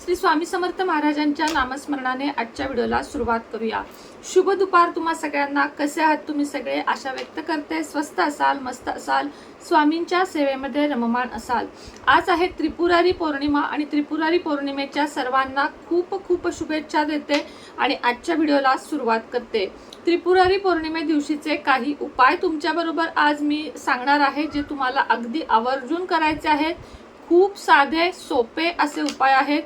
श्री स्वामी समर्थ महाराजांच्या नामस्मरणाने आजच्या व्हिडिओला सुरुवात करूया. शुभ दुपार तुम्हा सगळ्यांना. कसे आहात तुम्ही सगळे? आशा व्यक्त करते. स्वस्त असाल मस्त असाल स्वामींच्या सेवेमध्ये रममाण असाल. आज आहे त्रिपुरारी पौर्णिमा आणि त्रिपुरारी पौर्णिमेच्या सर्वांना खूप खूप शुभेच्छा देते आणि आजच्या व्हिडिओला सुरुवात करते. त्रिपुरारी पौर्णिमे दिवशीचे काही उपाय तुमच्याबरोबर आज मी सांगणार आहे जे तुम्हाला अगदी आवर्जून करायचे आहेत. खूप साधे सोपे असे उपाय आहेत.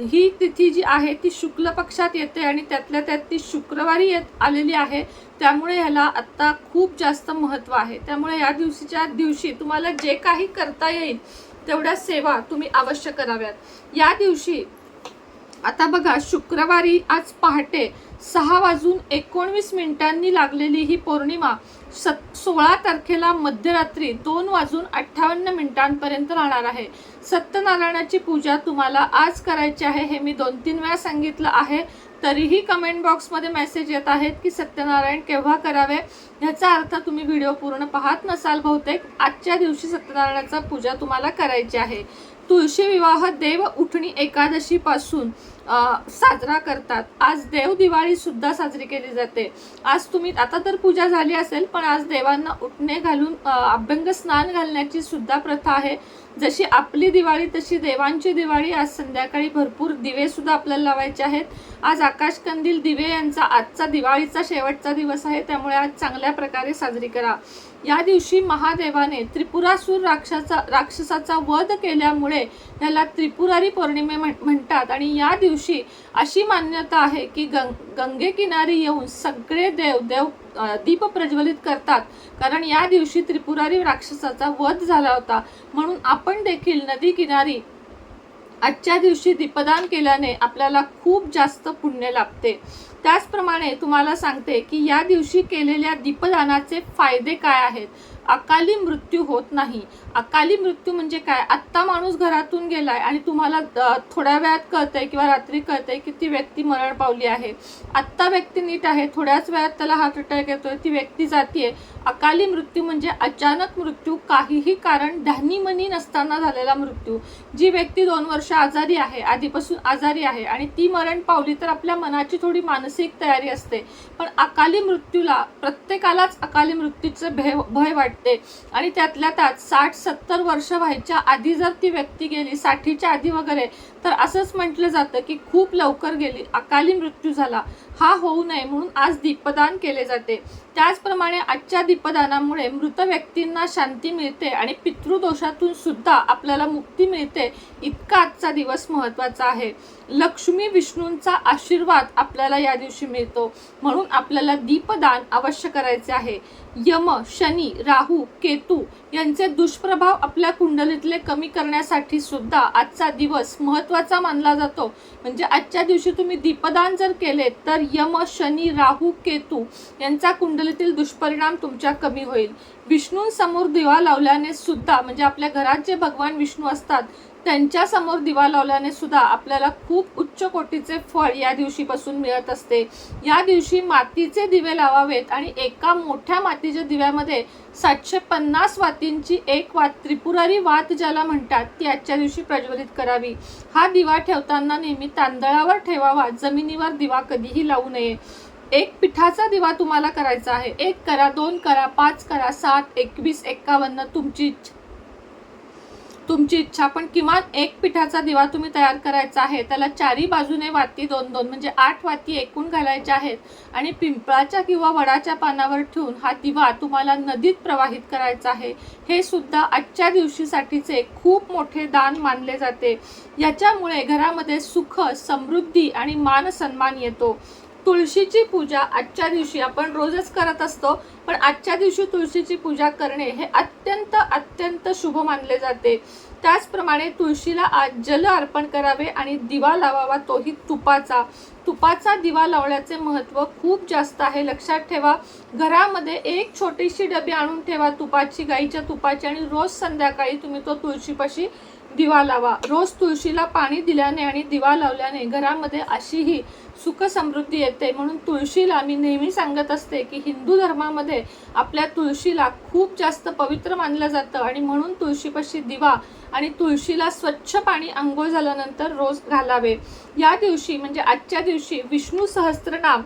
ही तिथी जी आहे ती शुक्ल पक्षात येते आणि त्यातल्या त्यात ती शुक्रवारी येत आलेली आहे. त्यामुळे ह्याला आत्ता खूप जास्त महत्त्व आहे. त्यामुळे या दिवशीच्या दिवशी तुम्हाला जे काही करता येईल तेवढ्या सेवा तुम्ही अवश्य कराव्यात. या दिवशी आता बघा शुक्रवारी आज पहाटे सहा वाजून एकोणवीस मिनिटांनी लागलेली ही पौर्णिमा सत सोळा तारखेला मध्यरात्री दोन वाजून अठ्ठावन्न मिनिटांपर्यंत राहणार आहे. सत्यनारायणाची पूजा तुम्हाला आज करायची आहे हे मी दोन तीन वेळा सांगितलं आहे. तरीही कमेंट बॉक्समध्ये मेसेज येत आहेत की सत्यनारायण केव्हा करावे? ह्याचा अर्थ तुम्ही व्हिडिओ पूर्ण पाहत नसाल बहुतेक आजच्या दिवशी सत्यनारायणाचा पूजा तुम्हाला करायची आहे. तुळशी विवाह देव उठणी एकादशीपासून साजरा करतात. आज देव दिवाळी सुद्धा साजरी केली जाते. आज तुम्ही आता तर पूजा झाली असेल पण आज देवांना उठणे घालून अभ्यंग स्नान घालण्याची सुद्धा प्रथा आहे. जशी आपली दिवाळी तशी देवांची दिवाळी. आज संध्याकाळी भरपूर दिवे सुद्धा आपल्याला लावायचे आहेत. आज आकाश कंदील दिवे यांचा आजचा दिवाळीचा शेवटचा दिवस आहे. त्यामुळे आज चांगल्या प्रकारे साजरी करा. या दिवशी महादेवाने त्रिपुरासूर राक्षसा राक्षसाचा वध केल्यामुळे याला त्रिपुरारी पौर्णिमे म्हण- म्हणतात. आणि या दिवशी अशी मान्यता आहे की गंग गंगेकिनारी येऊन सगळे देव देव दीप प्रज्वलित करतात. कारण या दिवशी त्रिपुरारी राक्षसाचा वध झाला होता. म्हणून आपण देखील नदी किनारी आजच्या दिवशी दीपदान केल्याने आपल्याला खूप जास्त पुण्य लाभते. त्याचप्रमाणे तुम्हाला सांगते की या दिवशी केलेल्या दीपदानाचे फायदे काय आहेत? अकाली मृत्यू होत नाही. अकाली मृत्यू म्हणजे काय? आत्ता माणूस घरातून गेलाय आणि तुम्हाला थोड्या वेळात कळतंय किंवा रात्री कळतंय की ती व्यक्ती मरण पावली आहे. आत्ता व्यक्ती नीट आहे थोड्याच वेळात त्याला हार्ट अटॅक येतोय ती व्यक्ती जातीये. अकाली मृत्यू म्हणजे अचानक मृत्यू काहीही कारण ध्यानीमनी नसताना झालेला मृत्यू. जी व्यक्ती दोन वर्ष आजारी आहे आधीपासून आजारी आहे आणि ती मरण पावली तर आपल्या मनाची थोडी मानसिक तयारी असते. पण अकाली मृत्यूला प्रत्येकालाच अकाली मृत्यूचं भय भय वाटतं. आणि त्यातल्या त्यात साठ सत्तर वर्ष व्हायच्या आधी जर ती व्यक्ती गेली साठीच्या आधी वगैरे तर असंच म्हटलं जातं की खूप लवकर गेली अकाली मृत्यू झाला. हा होऊ नये म्हणून आज दीपदान केले जाते. त्याचप्रमाणे आजच्या दीपदानामुळे मृत व्यक्तींना शांती मिळते आणि पितृदोषातून सुद्धा आपल्याला मुक्ती मिळते. इतका आजचा दिवस महत्त्वाचा आहे. लक्ष्मी विष्णूंचा आशीर्वाद आपल्याला या दिवशी मिळतो. म्हणून आपल्याला दीपदान अवश्य करायचे आहे. यम शनी राहू केतू यांचे दुष्प्रभाव आपल्या कुंडलीतले कमी करण्यासाठी सुद्धा आजचा दिवस महत्त्वाचा मानला जातो. म्हणजे आजच्या दिवशी तुम्ही दीपदान जर केले तर यम शनी राहू केतू यांचा कुंडलीतील दुष्परिणाम तुमच्या कमी होईल. विष्णूंसमोर दिवा लावल्याने सुद्धा म्हणजे आपल्या घरात जे भगवान विष्णू असतात त्यांच्यासमोर दिवा लावल्याने सुद्धा आपल्याला खूप उच्च कोटीचे फळ या दिवशीपासून मिळत असते. या दिवशी मातीचे दिवे लावावेत आणि एका मोठ्या मातीच्या दिव्यामध्ये सातशे पन्नास वातींची एक वात त्रिपुरारी वात ज्याला म्हणतात ती आजच्या दिवशी प्रज्वलित करावी. हा दिवा ठेवताना नेहमी तांदळावर ठेवावा जमिनीवर दिवा कधीही लावू नये. एक पिठाचा दिवा तुम्हाला करायचा आहे. एक करा दोन करा पाच करा सात एकवीस एक्कावन्न तुमची इच्छा. तुमची इच्छा पण किमान एक पिठाचा दिवा तुम्ही तयार करायचा आहे. त्याला चारी बाजूने वाती दोन दोन म्हणजे आठ वाती एकूण घालायच्या आहेत. आणि पिंपळाच्या किंवा वडाच्या पानावर ठेवून हा दिवा तुम्हाला नदीत प्रवाहित करायचा आहे. हे सुद्धा आजच्या दिवशीसाठीचे खूप मोठे दान मानले जाते. याच्यामुळे घरामध्ये सुख समृद्धी आणि मान सन्मान येतो. तुळशीची पूजा आजच्या दिवशी आपण रोजच करत असतो पण आजच्या दिवशी तुळशीची पूजा करणे हे अत्यंत अत्यंत शुभ मानले जाते. त्याचप्रमाणे तुळशीला आज जल अर्पण करावे आणि दिवा लावावा तोही तुपाचा. तुपाचा दिवा लावण्याचे महत्त्व खूप जास्त आहे. लक्षात ठेवा घरामध्ये एक छोटीशी डबी आणून ठेवा तुपाची गाईच्या तुपाची आणि रोज संध्याकाळी तुम्ही तो तुळशीपाशी दिवा लावा. रोज तुळशीला पाणी दिल्याने आणि दिवा लावल्याने घरामध्ये अशीही सुख समृद्धी येते. म्हणून तुळशीला मी नेहमी सांगत असते की हिंदू धर्मामध्ये आपल्या तुळशीला खूप जास्त पवित्र मानलं जातं आणि म्हणून तुळशीपाशी दिवा आणि तुळशीला स्वच्छ पाणी आंघोळ झाल्यानंतर रोज घालावे. या दिवशी म्हणजे आजच्या दिवशी विष्णू सहस्त्रनाम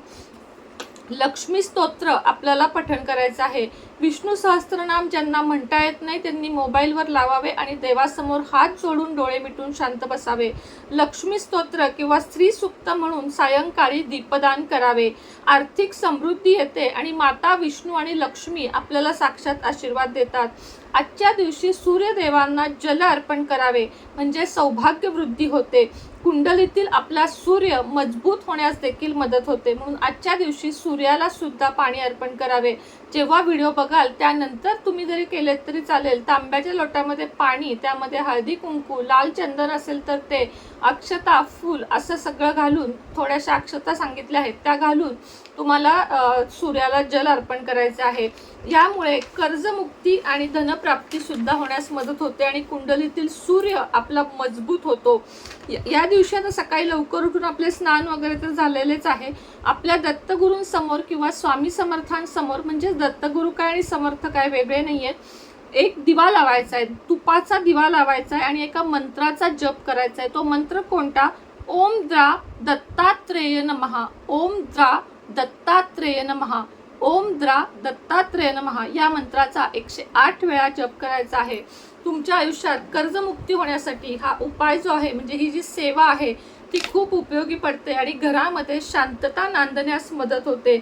लक्ष्मी स्तोत्र आपल्याला पठण करायचं आहे. विष्णू सहस्त्रनाम ज्यांना म्हणता येत नाही त्यांनी मोबाईलवर लावावे आणि देवासमोर हात जोडून डोळे मिटून शांत बसावे. लक्ष्मी स्तोत्र किंवा स्त्री सुक्त म्हणून सायंकाळी दीपदान करावे. आर्थिक समृद्धी येते आणि माता विष्णू आणि लक्ष्मी आपल्याला साक्षात आशीर्वाद देतात. आजच्या दिवशी सूर्यदेवांना जल अर्पण करावे म्हणजे सौभाग्य वृद्धी होते. कुंडलीतील आपला सूर्य मजबूत होण्यास देखील मदत होते. म्हणून आजच्या दिवशी सूर्याला सुद्धा पाणी अर्पण करावे. जेव्हा व्हिडिओ बघाल त्यानंतर तुम्ही जरी केलेत तरी चालेल. तांब्याच्या लोटामध्ये पाणी त्यामध्ये हळदी कुंकू लाल चंदन असेल तर ते अक्षता फूल असं सगळं घालून थोड्याशा अक्षता सांगितल्या आहेत त्या घालून तुम्हाला सूर्याला जल अर्पण करायचं आहे. यामुळे कर्जमुक्ती आणि धनप्राप्ती सुद्धा होण्यास मदत होते आणि कुंडलीतील सूर्य आपला मजबूत होतो. या- या दिवशी आता सकाळी लवकर उठून आपले स्नान वगैरे तर झालेलेच आहे. आपल्या दत्तगुरूंसमोर किंवा स्वामी समर्थांसमोर म्हणजे दत्तगुरु काय आणि समर्थ काय वेगळे नाही आहेत एक दिवा लावायचा आहे तुपाचा दिवा लावायचा आहे आणि एका मंत्राचा जप करायचा आहे. तो मंत्र कोणता? ओम द्रा दत्तात्रेय नमहा. ओम द्रा दत्तात्रेय नमहा. ओम द्रा दत्तात्रेय नमहा. या मंत्राचा एकशे आठ वेळा जप करायचा आहे. तुमच्या आयुष्यात कर्जमुक्ती होण्यासाठी हा उपाय जो आहे म्हणजे ही जी सेवा आहे ती खूप उपयोगी पडते आणि घरामध्ये शांतता नांदण्यास मदत होते.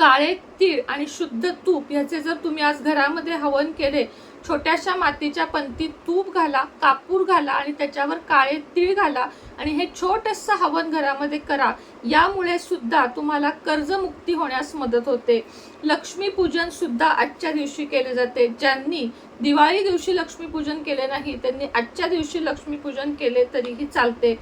काळे तीळ आणि शुद्ध तूप याचे जर तुम्ही आज घरामध्ये हवन केले छोट्याशा मातीच्या पंतीत तूप घाला कापूर घाला आणि त्याच्यावर काळे तीळ घाला आणि हे छोटंसं हवन घरामध्ये करा यामुळे सुद्धा तुम्हाला कर्जमुक्ती होण्यास मदत होते. लक्ष्मीपूजन सुद्धा आजच्या दिवशी केले जाते. ज्यांनी दिवाळी दिवशी लक्ष्मीपूजन केले नाही त्यांनी आजच्या दिवशी लक्ष्मीपूजन केले तरीही चालते.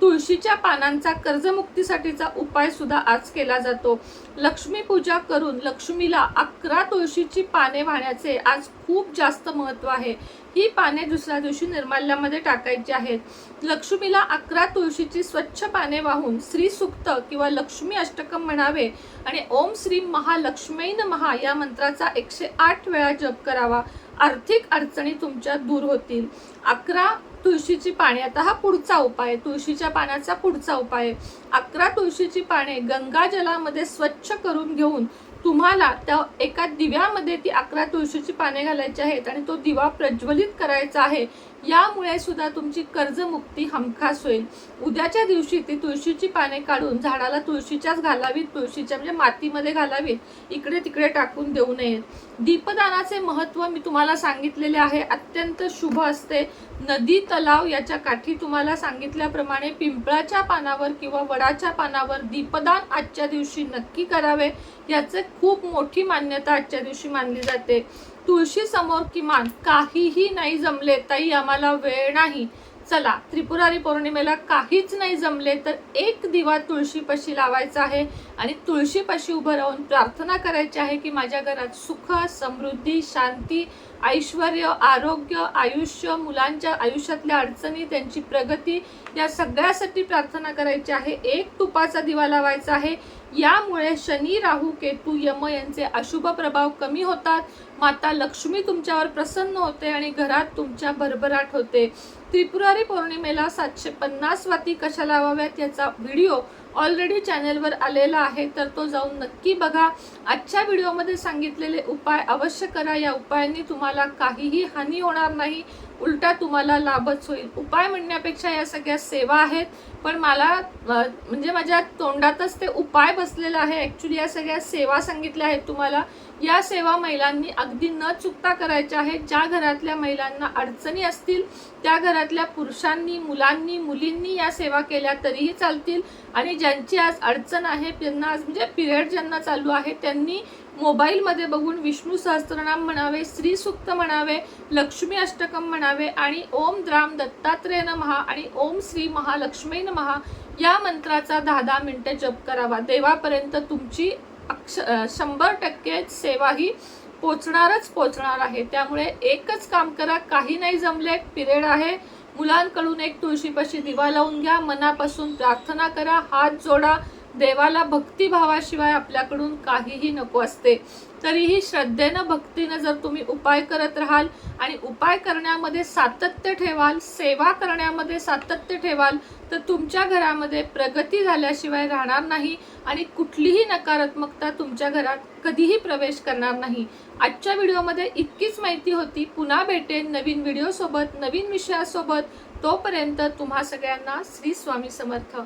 तुळशीच्या पानांचा कर्जमुक्तीसाठीचा उपाय सुद्धा आज केला जातो. लक्ष्मी पूजा करून लक्ष्मीला अकरा तुळशीची पाने वाहण्याचे आज खूप जास्त महत्त्व आहे. ही पाने दुसऱ्या दिवशी निर्माल्यामध्ये टाकायची आहेत. लक्ष्मीला अकरा तुळशीची स्वच्छ पाने वाहून श्री सुक्त किंवा लक्ष्मी अष्टकम म्हणावे आणि ओम श्री महालक्ष्मी महा या मंत्राचा एकशे आठ वेळा जप करावा. आर्थिक अडचणी तुमच्या दूर होतील. अकरा तुळशीची पाने आता हा पुढचा उपाय आहे. तुळशीच्या पानाचा पुढचा उपाय आहे. अकरा तुळशीची पाने गंगा जलामध्ये स्वच्छ करून घेऊन तुम्हाला त्या एका दिव्यामध्ये ती अकरा तुळशीची पाने घालायची आहेत आणि तो दिवा प्रज्वलित करायचा आहे यामुळे सुद्धा तुमची कर्जमुक्ती हमखास होईल. उद्याच्या दिवशी ती तुळशीची पाने काढून झाडाला तुळशीच्याच घालावीत तुळशीच्या म्हणजे मातीमध्ये घालावीत इकडे तिकडे टाकून देऊ नयेत. दीपदानाचे महत्त्व मी तुम्हाला सांगितलेले आहे. अत्यंत शुभ असते. नदी तलाव याच्या काठी तुम्हाला सांगितल्याप्रमाणे पिंपळाच्या पानावर किंवा वडाच्या पानावर दीपदान आजच्या दिवशी नक्की करावे. याचे खूप मोठी मान्यता आजच्या दिवशी मानली जाते. तुळशी समोर किमान काहीही नाही जमले ताई आम्हाला वेळ नाही. चला त्रिपुरारी पौर्णिमेला काहीच नाही जमले तर एक दिवा तुळशीपाशी लावायचा आहे आणि तुळशीपाशी उभं राहून प्रार्थना करायची आहे की माझ्या घरात सुख समृद्धी शांती ऐश्वर आरोग्य आयुष्य मुलांच्या आयुष्यातल्या अडचणी त्यांची प्रगती या सगळ्यासाठी प्रार्थना करायची आहे. एक तुपाचा दिवा लावायचा आहे. यामुळे शनी राहू केतू यम यांचे अशुभ प्रभाव कमी होतात. माता लक्ष्मी तुमच्यावर प्रसन्न होते आणि घरात तुमच्या भरभराट होते. त्रिपुरारी पौर्णिमेला सातशे पन्नास वाती कशा लावाव्यात याचा व्हिडिओ ऑलरेडी चॅनेलवर आलेला आहे तर तो जाऊन नक्की बघा. आजच्या व्हिडिओमध्ये सांगितलेले उपाय अवश्य करा. या उपायांनी तुम्हाला काहीही हानी होणार नाही. उलटा तुम्हाला लाभच होईल. उपाय म्हणण्यापेक्षा या सगळ्या सेवा आहेत. पण मला म्हणजे माझ्या तोंडातच ते उपाय बसलेला आहे. ॲक्च्युली या सगळ्या सेवा सांगितल्या आहेत तुम्हाला. या सेवा महिलांनी अगदी न चुकता करायच्या आहेत. ज्या घरातल्या महिलांना अडचणी असतील त्या घरातल्या पुरुषांनी मुलांनी मुलींनी या सेवा केल्या तरीही चालतील. आणि ज्यांची आज अडचण आहे त्यांना आज म्हणजे पिरियड ज्यांना चालू आहे त्यांनी मोबाईलमध्ये बघून विष्णू सहस्त्रनाम म्हणावे श्री सुक्त म्हणावे लक्ष्मी अष्टकम म्हणावे आणि ओम द्राम दत्तात्रेय महा आणि ओम श्री महालक्ष्मी महा या मंत्राचा दहा दहा मिनटं जप करावा. देवापर्यंत तुमची अक्ष शंभर टक्के सेवा ही पोचणारच पोचणार आहे. त्यामुळे एकच काम करा काही नाही जमले पिरियड आहे. मुलांकडून एक तुळशीपाशी दिवा लावून घ्या मनापासून प्रार्थना करा हात जोडा देवाला भक्तिभावाशिवाय आपल्याकडून काहीही नको असते. तरीही श्रद्धेनं भक्तीनं जर तुम्ही उपाय करत राहाल आणि उपाय करण्यामध्ये सातत्य ठेवाल सेवा करण्यामध्ये सातत्य ठेवाल तर तुमच्या घरामध्ये प्रगती झाल्याशिवाय राहणार नाही आणि कुठलीही नकारात्मकता तुमच्या घरात कधीही प्रवेश करणार नाही. आजच्या व्हिडिओमध्ये इतकीच माहिती होती. पुन्हा भेटेन नवीन व्हिडिओसोबत नवीन विषयासोबत. तोपर्यंत तुम्हा सगळ्यांना श्री स्वामी समर्थ.